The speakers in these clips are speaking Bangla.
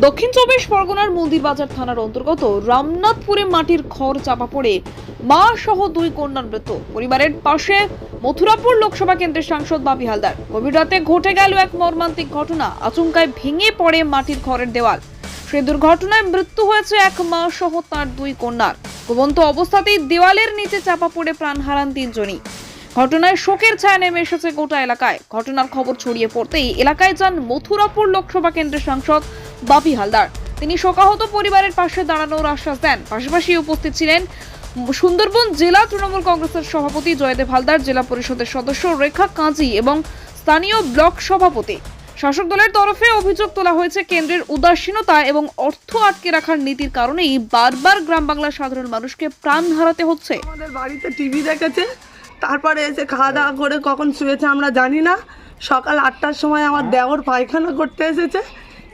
দক্ষিণ চব্বিশ পরগনার মন্দিরবাজার থানার অন্তর্গত রামনাথপুরে মাটির ঘর চাপা পড়ে মা সহ দুই কন্যার মৃত্যু। পরিবারের পাশে মথুরাপুর লোকসভা কেন্দ্রের সাংসদ বাপি হালদার। গভীর রাতে ঘটে গেল এক মর্মান্তিক ঘটনা। আচমকায় ভেঙে পড়ে মাটির ঘরের দেওয়াল। সেই দুর্ঘটনায় মৃত্যু হয়েছে এক মা সহ তার দুই কন্যার। ঘুমন্ত অবস্থাতেই দেওয়ালের নিচে চাপা পড়ে প্রাণ হারান তিনজনই। ঘটনায় শোকের ছায়া নেমে এসেছে গোটা এলাকায়। ঘটনার খবর ছড়িয়ে পড়তেই এলাকায় যান মথুরাপুর লোকসভা কেন্দ্রের সাংসদ বাপি হালদার। তিনি শোকাহত পরিবারের পাশে দাঁড়ানোর আশ্বাস দেন। পাশাপাশি উপস্থিত ছিলেন সুন্দরবন জেলা তৃণমূল কংগ্রেসের সভাপতি জয়দেব হালদার, জেলা পরিষদের সদস্য রেখা কাজী এবং স্থানীয় ব্লক সভাপতি। শাসক দলের তরফে অভিযোগ তোলা হয়েছে, কেন্দ্রের উদাসীনতা এবং অর্থ আটকে রাখার নীতির কারণেই বারবার গ্রাম বাংলার সাধারণ মানুষকে প্রাণ হারাতে হচ্ছে। আমাদের বাড়িতে টিভি দেখেছে, তারপরে এসে খাওয়া দাওয়া করে কখন শুয়েছে আমরা জানি না। সকাল আটটার সময় আমার দেওর পায়খানা করতে এসেছে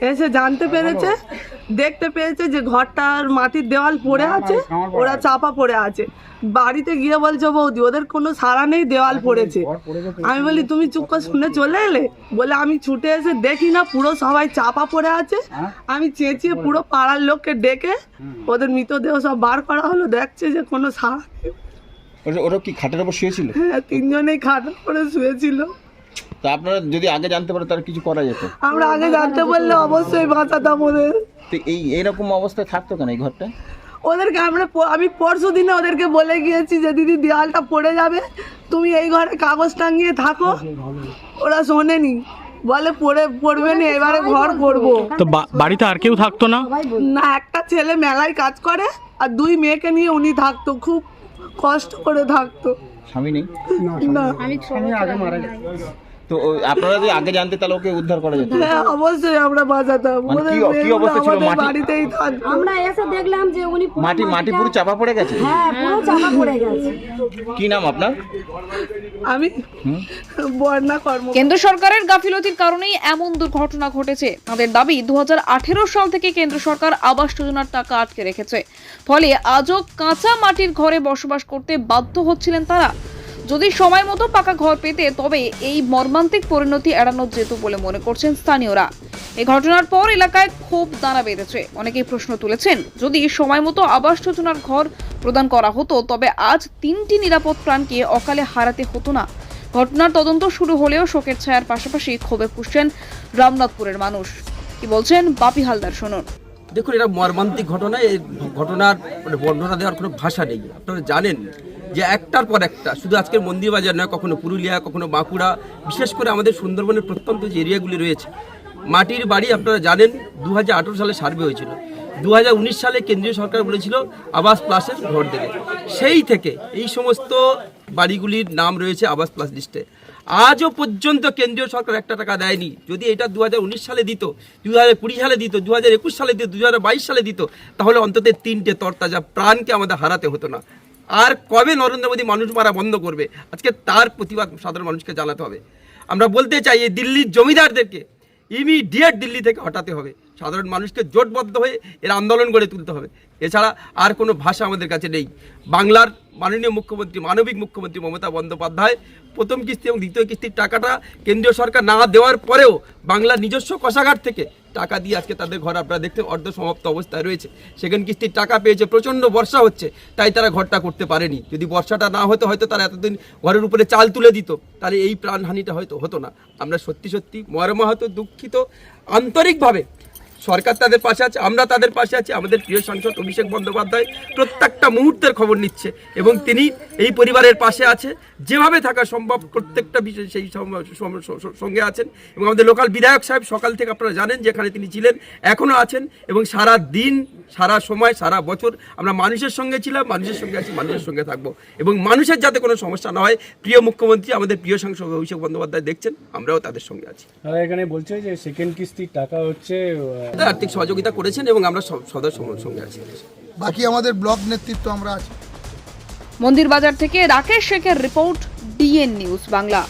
এসে জানতে পেরেছে দেখতে পেয়েছে যে ঘরটার মাটির দেওয়াল পড়ে আছে ওরা চাপা পড়ে আছে। বাড়িতে গিয়ে বলছে বৌদি ওদের কোনো সারা নেই দেওয়াল পড়েছে। আমি বলি তুমি চুপ করে শুনে চলে এলে? বলে আমি ছুটে এসে দেখি না পুরো সবাই চাপা পড়ে আছে। আমি চেঁচিয়ে পুরো পাড়ার লোককে ডেকে ওদের মৃতদেহ সব বার করা হলো দেখছে যে কোনো সারা ওটা কি খাটের উপর শুয়েছিল? হ্যাঁ তিনজনেই খাটের করে শুয়েছিল। তা আপনারা যদি আগে জানতে পারে তার কিছু করা যেত। আমরা আগে জানতে বললে অবশ্যই বাঁচাতাম ওদের। তো এই এইরকম অবস্থায় থাকতো কেন এই ঘরটা? ওদেরকে আমরা আমি পরশু দিনে ওদেরকে বলে গিয়েছি যে দিদি দেওয়ালটা পড়ে যাবে। তুমি এই ঘরে কাগজ টাঙিয়ে থাকো। ওরা শোনেনি। বলে পড়ে পড়বে না এবারে ঘর করব। তো বাড়িতে আর কেউ থাকতো না? না একটা ছেলে মেলায় কাজ করে আর দুই মেয়েকে নিয়ে উনি থাকতো। খুব কষ্ট করে থাকতো। স্বামী নেই? না তো আপনারা যদি আগে জানতে তাহলে ওকে উদ্ধার করা যেত। হ্যাঁ অবশ্যই আমরা বাঁচাতাম। মানে কি- কি অবস্থা ছিল? মাটি- বাড়িতেই থাকতো। আমরা এসে দেখলাম যে উনি মাটি মাটি পুরো চাপা পড়ে গেছে? হ্যাঁ পুরো চাপা পড়ে গেছে। কি নাম আপনার? আমি? বন্যা কর্ম কেন্দ্র সরকারের গাফিলতির কারণেই এমন দুর্ঘটনা ঘটেছে। তাদের দাবি দু হাজার আঠেরো সাল থেকে কেন্দ্র সরকার আবাস যোজনার টাকা আটকে রেখেছে। ফলে আজও কাঁচা মাটির ঘরে বসবাস করতে বাধ্য হচ্ছিলেন তারা। যদি সময় মতো পাকা ঘর পেতে, তবে এই মর্মান্তিক পরিণতি এড়ানো যেত বলে মনে করছেন স্থানীয়রা। এই ঘটনার পর এলাকায় ক্ষোভ দানা বেঁধেছে। অনেকেই প্রশ্ন তুলেছেন, যদি সময় মতো আবাস যোজনার ঘর প্রদান করা হতো, তবে আজ তিনটি নিরাপদ প্রাণকে অকালে হারাতে হতো না। ঘটনার তদন্ত শুরু হলেও শোকের ছায়ার পাশাপাশি ক্ষোভে ফুসছেন রামনাথপুরের মানুষ। কি বলছেন বাপি হালদার, শুনুন। দেখুন, এটা মর্মান্তিক ঘটনা। এই ঘটনার মানে বর্ণনা দেওয়ার কোনো ভাষা নেই। আপনারা জানেন যে একটার পর একটা, শুধু আজকের মন্দির বাজার নয়, কখনো পুরুলিয়া, কখনো বাঁকুড়া, বিশেষ করে আমাদের সুন্দরবনের প্রত্যন্ত যে এরিয়াগুলি রয়েছে। মাটির বাড়ি আপনারা জানেন দু হাজার আঠেরো সালে সার্ভে হয়েছিল। দু হাজার উনিশ সালে কেন্দ্রীয় সরকার বলেছিল, আবাস প্লাসের ঘর দেবে। সেই থেকে এই সমস্ত বাড়িগুলির নাম রয়েছে আবাস প্লাস লিস্টে। আজও পর্যন্ত কেন্দ্রীয় সরকার একটা টাকা দেয়নি। যদি এটা দু হাজার উনিশ সালে দিত দু হাজার কুড়ি সালে দিত দু হাজার একুশ সালে দিত দু হাজার বাইশ সালে দিত, তাহলে অন্তত তিনটে তরতাজা প্রাণকে আমাদের হারাতে হতো না। আর কবে নরেন্দ্র মোদী মানুষ মারা বন্ধ করবে? আজকে তার প্রতিবাদ সাধারণ মানুষকে জানাতে হবে। আমরা বলতে চাই, এই দিল্লির জমিদারদেরকে ইমিডিয়েট দিল্লি থেকে হটাতে হবে। সাধারণ মানুষকে জোটবদ্ধ হয়ে এর আন্দোলন গড়ে তুলতে হবে। এছাড়া আর কোনো ভাষা আমাদের কাছে নেই। বাংলার মাননীয় মুখ্যমন্ত্রী, মানবিক মুখ্যমন্ত্রী মমতা বন্দ্যোপাধ্যায় প্রথম কিস্তি এবং দ্বিতীয় কিস্তির টাকাটা কেন্দ্রীয় সরকার না দেওয়ার পরেও বাংলার নিজস্ব কষাঘাট থেকে টাকা দিয়ে আজকে তাদের ঘর আপনারা দেখতে অর্ধ সমাপ্ত অবস্থায় রয়েছে। সেখানে কিস্তির টাকা পেয়েছে, প্রচণ্ড বর্ষা হচ্ছে, তাই তারা ঘরটা করতে পারেনি। যদি বর্ষাটা না হতো, হয়তো তারা এতদিন ঘরের উপরে চাল তুলে দিত। তাহলে এই প্রাণহানিটা হয়তো হতো না। আমরা সত্যি সত্যি মর্মাহত, দুঃখিত, আন্তরিকভাবে সরকার তাদের পাশে আছে, আমরা তাদের পাশে আছি, আমাদের প্রিয় সাংসদ অভিষেক বন্দ্যোপাধ্যায় প্রত্যেকটা মুহূর্তের খবর নিচ্ছে এবং তিনি এই পরিবারের পাশে আছে, যেভাবে থাকা সম্ভব, প্রত্যেকটা বিষয় সেই সঙ্গে আছেন এবং আমাদের লোকাল বিধায়ক সাহেব সকাল থেকে আপনারা জানেন যেখানে তিনি ছিলেন এখনও আছেন এবং সারা দিন, সারা সময়, সারা বছর আমরা মানুষের সঙ্গে ছিলাম, মানুষের সঙ্গে আছি, মানুষের সঙ্গে থাকব এবং মানুষের যাতে কোনো সমস্যা না হয়, প্রিয় মুখ্যমন্ত্রী, আমাদের প্রিয় সাংসদ অভিষেক বন্দ্যোপাধ্যায় দেখছেন, আমরাও তাদের সঙ্গে আছি। এখানে বলছে যে সেকেন্ড কিস্তির টাকা হচ্ছে আর্থিক সহযোগিতা করেছেন এবং আমরা সদস্য সদা সঙ্গে আছি। বাকি আমাদের ব্লক নেতৃত্ব আমরা আছি। মন্দির বাজার থেকে রাকেশ শেখের রিপোর্ট ডিএন নিউজ বাংলা।